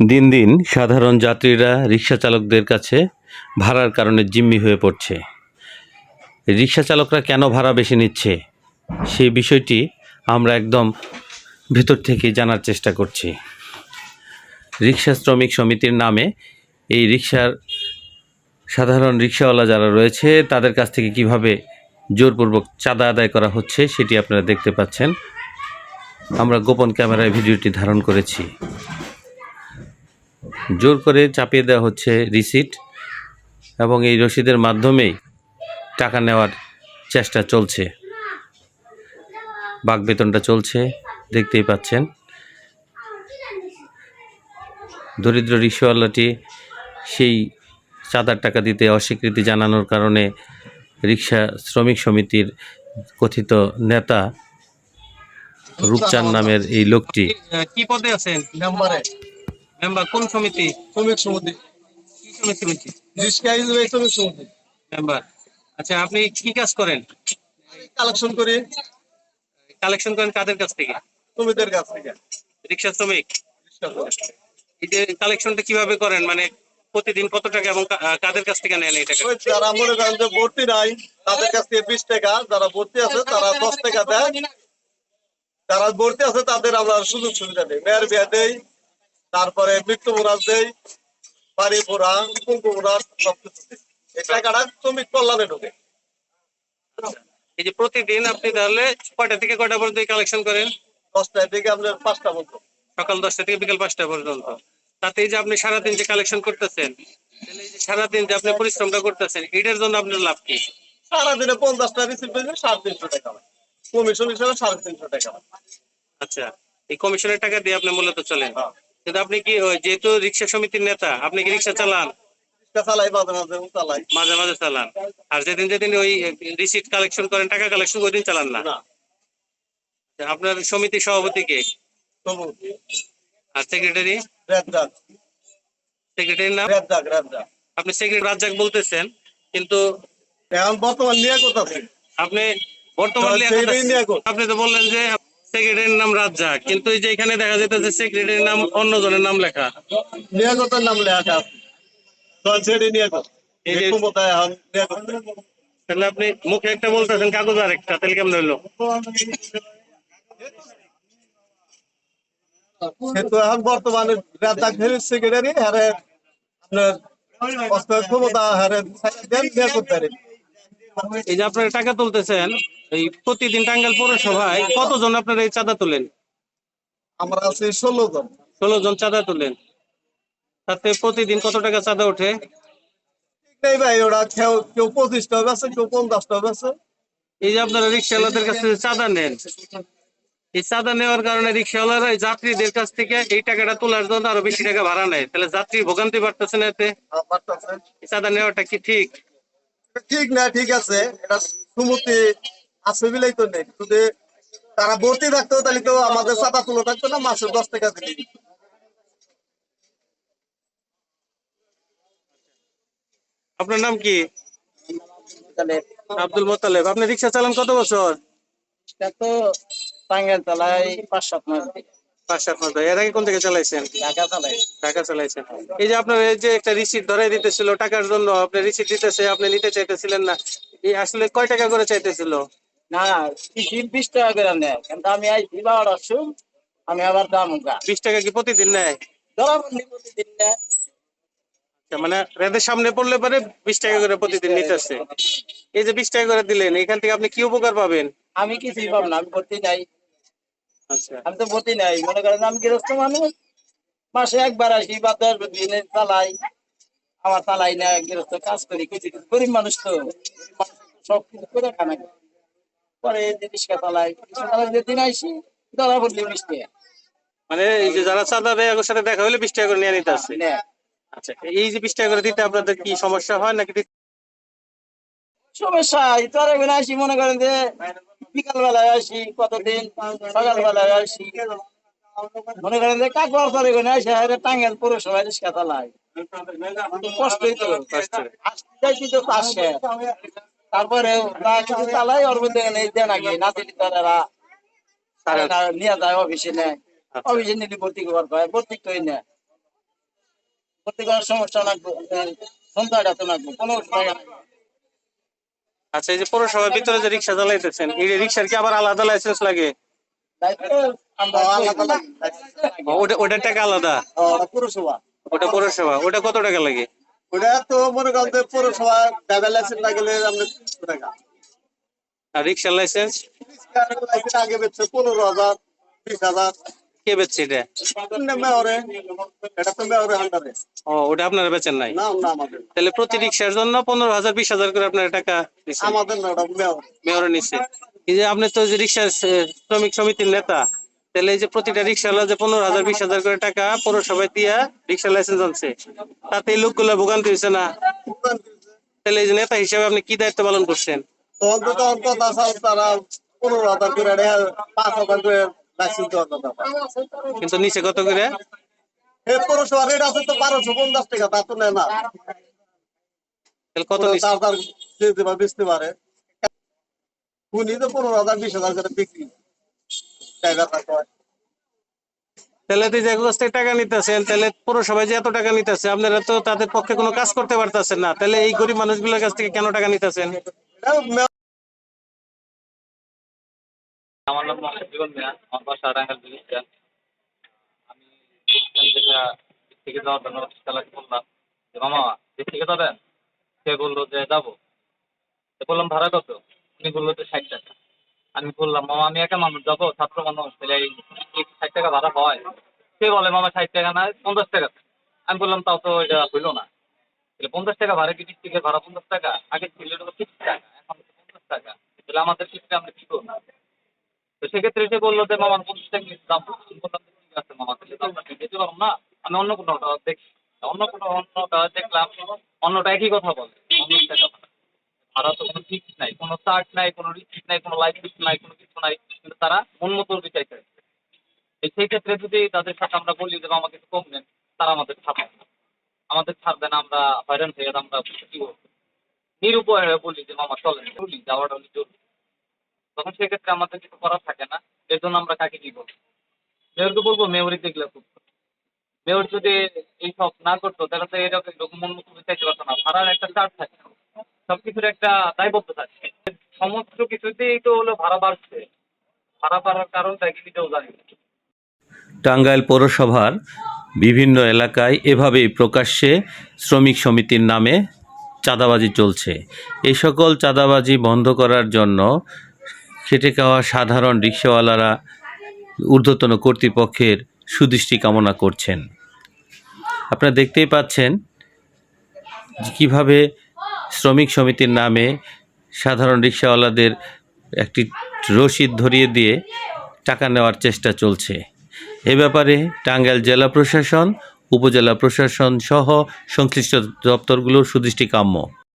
দিন দিন সাধারণ যাত্রীরা রিক্সা চালকদের কাছে ভাড়ার কারণে জিম্মি হয়ে পড়ছে। রিক্সা চালকরা কেন ভাড়া বেশি নিচ্ছে? সেই বিষয়টি আমরা একদম ভেতর থেকে জানার চেষ্টা করছি। রিক্সা শ্রমিক সমিতির নামে এই রিক্সার সাধারণ রিক্সাওয়ালা যারা রয়েছে, তাদের কাছ থেকে কীভাবে জোরপূর্বক চাঁদা আদায় করা হচ্ছে সেটি আপনারা দেখতে পাচ্ছেন। আমরা গোপন ক্যামেরায় ভিডিওটি ধারণ করেছি। জোর করে চাপিয়ে দেওয়া হচ্ছে রিসিট এবং এই রসিদের মাধ্যমেই টাকা নেওয়ার চেষ্টা চলছে। বাক বেতনটা চলছে, দেখতেই পাচ্ছেন। দরিদ্র রিক্সাওয়ালাটি সেই চাঁদার টাকা দিতে অস্বীকৃতি জানানোর কারণে রিক্সা শ্রমিক সমিতির কথিত নেতা রূপচাঁদ নামের এই লোকটি কি পদে আছেন? মেম্বার কোন সমিতি? শ্রমিক সমিতি। কি সমিতি সমিতি শ্রমিক সমিতি। মেম্বার আচ্ছা আপনি কি কাজ করেন? কালেকশন করি। কালেকশন করেন কাদের কাছ থেকে? শ্রমিকদের কাছ থেকে। রিক্সা শ্রমিক? এই যে কালেকশনটা কীভাবে করেন? মানে প্রতিদিন কত টাকা এবং কাদের কাছ থেকে নেন এই টাকা? যারা মনে করেন যে ভর্তি নাই তাদের কাছ থেকে বিশ টাকা। যারা ভর্তি আছে তারা দশ টাকা দেয়। যারা ভর্তি আছে তাদের আমরা সুযোগ সুবিধা দিই। মেয়ের বিয়া দেই। তারপরে মৃত্যু মোরাজ দেই বাড়ি কুঙ্কু মোরাজ সবকিছু এই টাকাটা শ্রমিক কল্যাণে ঢুকে। এই যে প্রতিদিন আপনি তাহলে কয়টা থেকে কয়টা পর্যন্ত কালেকশন করেন? দশটার দিকে আপনার পাঁচটা মতো সকাল দশটা থেকে বিকাল পাঁচটা পর্যন্ত। তাতে এই যে আপনি সারাদিন যে কালেকশন করতেছেন সারাদিন যে আপনি পরিশ্রমটা করতেছেন এটার জন্য আপনার লাভ কি? সারাদিনে পঞ্চাশটা রিসিভ পেলে সাড়ে তিনশো টাকা কমিশন হিসেবে সাড়ে তিনশো টাকা আচ্ছা এই কমিশনের টাকা দিয়ে আপনি মূলত চলেন। হ্যাঁ। কিন্তু আপনি কি যেহেতু রিক্সা সমিতির নেতা আপনি কি রিক্সা চালান? মাঝে মাঝে চালান। আর যেদিন যেদিন ওই রিসিট কালেকশন করেন টাকা কালেকশন ওই দিন চালান না? না। আপনার সমিতি সভাপতি কে? তবু আর সেক্রেটারি সেক্রেটারির নাম? আপনি সেক্রেটারি রাজ্জাক বলতেছেন কিন্তু এখন বর্তমান নিয়ে কোথাছে আপনি বর্তমানে। আপনি তো বললেন যে সেক্রেটারির নাম রাজ্জাক কিন্তু এই যে এখানে দেখা যেতেছে সেক্রেটারির নাম অন্য জনের নাম লেখা। নিয়াগতের নাম লেখা আছে। তাহলে আপনি মুখে একটা বলতেছেন কাগজ আর একটা তাহলে কেমন হইল? কিন্তু এখন বর্তমানে রেড ডাক হেরিস সেক্রেটারি হারে আপনার ক্ষমতা হারে দেন নিয়াগত পারে। এই যে আপনারা টাকা তুলতেছেন এই প্রতিদিন টাঙ্গাইল পৌরসভায় কতজন আপনারা এই চাঁদা তোলেন? আমরা আছি ষোলো জন। ষোলো জন চাঁদা তোলেন। তাতে প্রতিদিন কত টাকা চাঁদা ওঠে? নেই ভাই ওরা কেউ পঁচিশটা বেছে কেউ পঞ্চাশটা বেছে এই যে আপনারা রিক্সাওয়ালাদের কাছ থেকে চাঁদা নেন এই চাঁদা নেওয়ার কারণে রিক্সাওয়ালারা এই যাত্রীদের কাছ থেকে এই টাকাটা তোলার জন্য আরও বেশি টাকা ভাড়া নেয়। তাহলে যাত্রী ভোগান্তি বাড়তেছে না এতে? পারতেছে চাঁদা নেওয়াটা কি ঠিক? ঠিক না ঠিক আছে এটা সুমতি আছে বিলাই তো নেই। যদি তারা ভর্তি থাকতো তাহলে তো আমাদের চাপা তুলো থাকতো না মাসে দশ টাকা দিলে। আপনার নাম কি? আব্দুল মোতালেব আপনি রিক্সা চালান কত বছর? এটা তো টাঙ্গাইল চালাই পাঁচ সাত মাস। থেকে। পাঁচ সাত মাস ধরে। এর আগে কোন থেকে চালাইছেন? ঢাকা চালাই টাকা চালাইছেন। এই যে আপনার এই যে একটা রিসিট ধরাই দিতেছিল টাকার জন্য আপনি রিসিট দিতেছে আপনি নিতে চাইতেছিলেন না এই আসলে কয় টাকা করে চাইতেছিল? না বিশ টাকা করে নেয়? কিন্তু আমি আইছি বাবার আসুন আমি আবার দাম বিশ টাকা কি প্রতিদিন নেয়? প্রতিদিন নেয়। আচ্ছা, মানে রেদের সামনে পড়লে পরে বিশ টাকা করে প্রতিদিন নিতেছে। এই যে বিশ টাকা করে দিলেন এখান থেকে আপনি কি উপকার পাবেন? আমি কিছুই পাবো না আমি নাই। আচ্ছা আমি তো ভর্তি নাই মনে করেন আমি গৃহস্থ মানুষ মাসে একবার আসি বা দশ দিনে চালাই আমার চালাই না গৃহস্থ কাজ করি কিছু কিছু গরিব মানুষ তো। সব কিছু করে খানা পরে রিক্সা চালাই চালাই যেদিন আইসি ধরা পড়লি বিশ টাকা। মানে এই যে যারা চাঁদা দেয় ওর সাথে দেখা হলে বিশ টাকা করে নিয়ে নিতে আসছে নেয় আচ্ছা এই যে বিশ টাকা করে দিতে আপনাদের কি সমস্যা হয় নাকি সমস্যা এখানে আসি মনে করেন যে বিকাল বেলায় আসি কতদিন? সকাল বেলায় আসি। মনে করেন যে কাকুয়ার পরে এখানে আসি আরে টাঙ্গাইল পৌরসভায় রিক্সা চালাই কষ্টই তো আসতে যাইছি আসে। তারপরে না কিছু চালাই ওর মধ্যে নেই দেন আগে না তারা তারা নিয়ে যায় অফিসে নেয়। অফিসে নিলে ভর্তি পায় ভর্তি তো নেয়। ভর্তি করার সমস্যা লাগবে সন্ধ্যাটা তো লাগবে লাগবে। আচ্ছা এই যে পৌরসভার ভিতরে যে রিক্সা চালাইতেছেন এই রিক্সার কি আবার আলাদা লাইসেন্স লাগে? ওটার টাকা আলাদা? ওটা পুরসভা। ওটা পৌরসভা ওটা কত টাকা লাগে? ওটা তো মনে করেন যে পৌরসভা ড্রাইভার লাইসেন্স না গেলে আমরা টাকা? আর রিক্সার লাইসেন্স লাইসেন্স আগে বেচছে পনেরো হাজার বিশ হাজার। কে বেচছে এটা? ও ওটা আপনারা বেচেন নাই? তাহলে প্রতি রিক্সার জন্য পনেরো হাজার বিশ হাজার করে আপনার টাকা মেয়র। নিচ্ছে। এই যে আপনি তো যে রিক্সা শ্রমিক সমিতির নেতা তাহলে এই যে প্রতিটা রিক্সাওয়ালা যে পনেরো হাজার বিশ হাজার করে টাকা পৌরসভায় দিয়া রিক্সা লাইসেন্স আনছে তাতে এই লোকগুলো ভোগান্তি হয়েছে না? তাহলে এই যে নেতা হিসেবে আপনি কি দায়িত্ব পালন করছেন? তারা পনেরো হাজার করে পাঁচ হাজার করে কিন্তু নিচে কত করে? এই রেট আছে তো বারোশো পঞ্চাশ টাকা তা তো নেয় না। তাহলে কত নিচে তার তার যেতে পারে বেচতে পারে। উনি তো পনেরো হাজার বিশ হাজার করে বিক্রি। ড্রাইভার থাকতে তাহলে তো যে কাছ থেকে টাকা নিতেছেন তাহলে পৌরসভায় যে এত টাকা নিতেছে আপনারা তো তাদের পক্ষে কোনো কাজ করতে পারতেছেন না। তাহলে এই গরিব মানুষগুলোর কাছ থেকে কেন টাকা নিতেছেন? আমার নাম মোহাম্মদ জীবন মিয়া আমার বাসা রাঙ্গাল বিলিস্টান আমি এখান থেকে যাওয়ার জন্য চালাকি বললাম। যে, মামা দিক থেকে যাবেন সে বলল যে, যাব। বললাম, ভাড়া কত? উনি বলল যে, ষাট টাকা। আমি বললাম, মামা, আমি একা মানুষ, যাব? ছাত্র মানুষ। তাহলে এই ষাট টাকা ভাড়া হয়? সে বলে, মামা, ষাট টাকা না, পঞ্চাশ টাকা। আমি বললাম, তাও তো এটা হইল না। তাহলে পঞ্চাশ টাকা ভাড়া কি ডিস্ট্রিক্টের ভাড়া পঞ্চাশ টাকা? আগে ছিল এটা টাকা, এখন পঞ্চাশ টাকা। তাহলে আমাদের ক্ষেত্রে আমরা কি করব? তো সেক্ষেত্রে সে বলল যে মামার পঞ্চাশ টাকা দাম ঠিক আছে মামা, তাহলে তো আমরা পারব না, আমি অন্য কোনোটা দেখি অন্য কোনো অন্যটা দেখলাম, অন্যটা একই কথা বলে। ভাড়া। তো কোনো ফিক্স নাই, কোনো চার্জ নাই, কোনো রিসিপ্ট নাই, কোনো বিল নাই, কোনো কিছু নাই, কিন্তু তারা মন মতো করে। সেই ক্ষেত্রে যদি তাদের সাথে আমরা বলি যে, মামা, কিছু কম নেন, তারা আমাদের ছাড়বে আমাদের ছাড়বে না, আমরা হয়রান হয়ে গেলে আমরা কি করব নিরুপায় হয়ে বলি যে, মামা, চলেন, চলি, যাওয়াটা জরুরি। তখন সেক্ষেত্রে আমাদের কিছু করার থাকে না এর জন্য আমরা কাকে কি বলব মেয়রকে বলব, মেয়রই দেখলে খুব মেয়র যদি এই সব না করতো, তাহলে তো এরকম এরকম মতো চাইতে পারতো না। ভাড়ার একটা চার্জ থাকে। সবকিছুর একটা দায়বদ্ধ থাকে। সমস্ত কিছুতেই তো হলো ভাড়া বাড়ছে। ভাড়া বাড়ার কারণটা কি নিজেও জানি টাঙ্গাইল পৌরসভার বিভিন্ন এলাকায় এভাবেই প্রকাশ্যে শ্রমিক সমিতির নামে চাঁদাবাজি চলছে। এই সকল চাঁদাবাজি বন্ধ করার জন্য খেটে খাওয়া সাধারণ রিক্সাওয়ালারা ঊর্ধ্বতন কর্তৃপক্ষের সুদৃষ্টি কামনা করছেন। আপনারা দেখতেই পাচ্ছেন কীভাবে শ্রমিক সমিতির নামে সাধারণ রিক্সাওয়ালাদের একটি রসিদ ধরিয়ে দিয়ে টাকা নেওয়ার চেষ্টা চলছে। এ ব্যাপারে টাঙ্গাইল জেলা প্রশাসন, উপজেলা প্রশাসন সহ সংশ্লিষ্ট দপ্তরগুলোর সুদৃষ্টি কাম্য